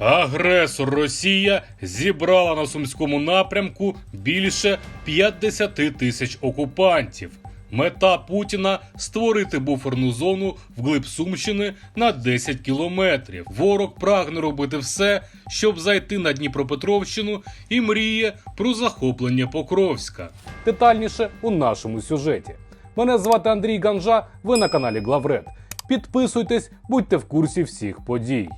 Агресор Росія зібрала на сумському напрямку більше 50 тисяч окупантів. Мета Путіна створити буферну зону вглиб Сумщини на 10 кілометрів. Ворог прагне робити все, щоб зайти на Дніпропетровщину і мріє про захоплення Покровська. Детальніше у нашому сюжеті. Мене звати Андрій Ганжа. Ви на каналі Главред. Підписуйтесь, будьте в курсі всіх подій.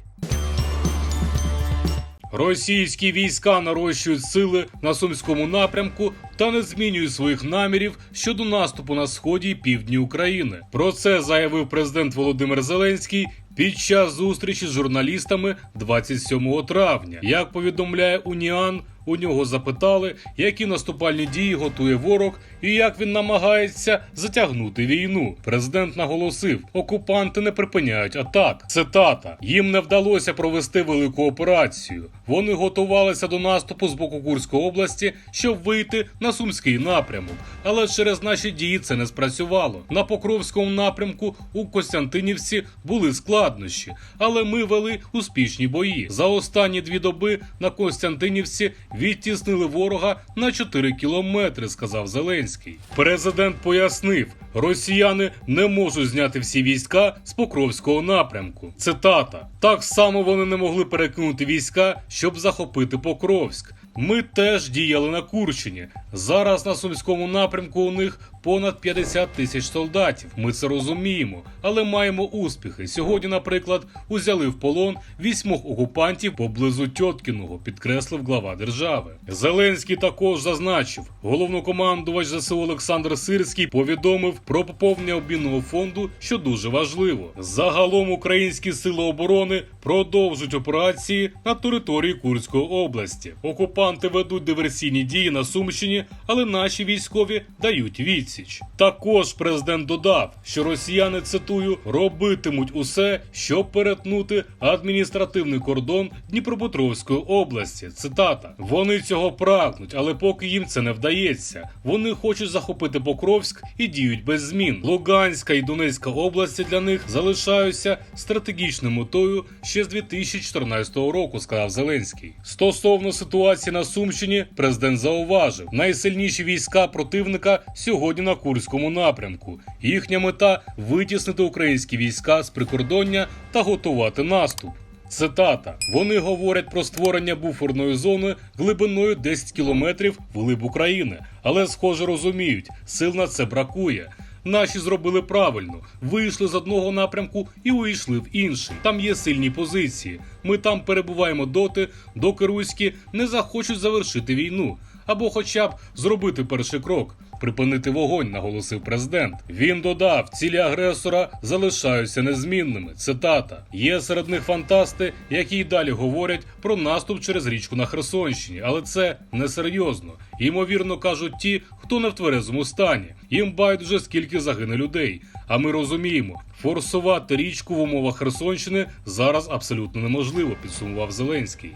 Російські війська нарощують сили на сумському напрямку та не змінюють своїх намірів щодо наступу на сході і півдні України. Про це заявив президент Володимир Зеленський під час зустрічі з журналістами 27 травня. Як повідомляє Уніан, у нього запитали, які наступальні дії готує ворог і як він намагається затягнути війну. Президент наголосив, окупанти не припиняють атак. Цитата: їм не вдалося провести велику операцію. Вони готувалися до наступу з боку Курської області, щоб вийти на сумський напрямок. Але через наші дії це не спрацювало. На Покровському напрямку у Костянтинівці були складнощі, але ми вели успішні бої. За останні дві доби на Костянтинівці відтіснили ворога на 4 кілометри, сказав Зеленський. Президент пояснив, росіяни не можуть зняти всі війська з Покровського напрямку. Цитата: так само вони не могли перекинути війська, щоб захопити Покровськ. Ми теж діяли на Курщині. Зараз на сумському напрямку у них понад 50 тисяч солдатів. Ми це розуміємо, але маємо успіхи. Сьогодні, наприклад, узяли в полон вісьмох окупантів поблизу Тьоткіного, підкреслив глава держави. Зеленський також зазначив, головнокомандувач ЗСУ Олександр Сирський повідомив про поповнення обмінного фонду, що дуже важливо. Загалом українські сили оборони продовжують операції на території Курської області. Окупанти ведуть диверсійні дії на Сумщині, але наші військові дають відсіч. Також президент додав, що росіяни цитую робитимуть усе, щоб перетнути адміністративний кордон Дніпропетровської області. Цитата: вони цього прагнуть, але поки їм це не вдається. Вони хочуть захопити Покровськ і діють без змін. Луганська і Донецька області для них залишаються стратегічною метою ще з 2014 року, сказав Зеленський. Стосовно ситуації на Сумщині, президент зауважив, найсильніші війська противника сьогодні на Курському напрямку. Їхня мета витіснити українські війська з прикордоння та готувати наступ. Цитата: вони говорять про створення буферної зони глибиною 10 кілометрів вглиб України, але схоже розуміють, сил на це бракує. Наші зробили правильно, вийшли з одного напрямку і увійшли в інший. Там є сильні позиції. Ми там перебуваємо доти, доки руські не захочуть завершити війну, або хоча б зробити перший крок. Припинити вогонь, наголосив президент. Він додав, цілі агресора залишаються незмінними. Цитата: є серед них фантасти, які й далі говорять про наступ через річку на Херсонщині, але це несерйозно. Ймовірно, кажуть ті, хто не в тверезому стані. Їм байдуже скільки загине людей. А ми розуміємо, форсувати річку в умовах Херсонщини зараз абсолютно неможливо, підсумував Зеленський.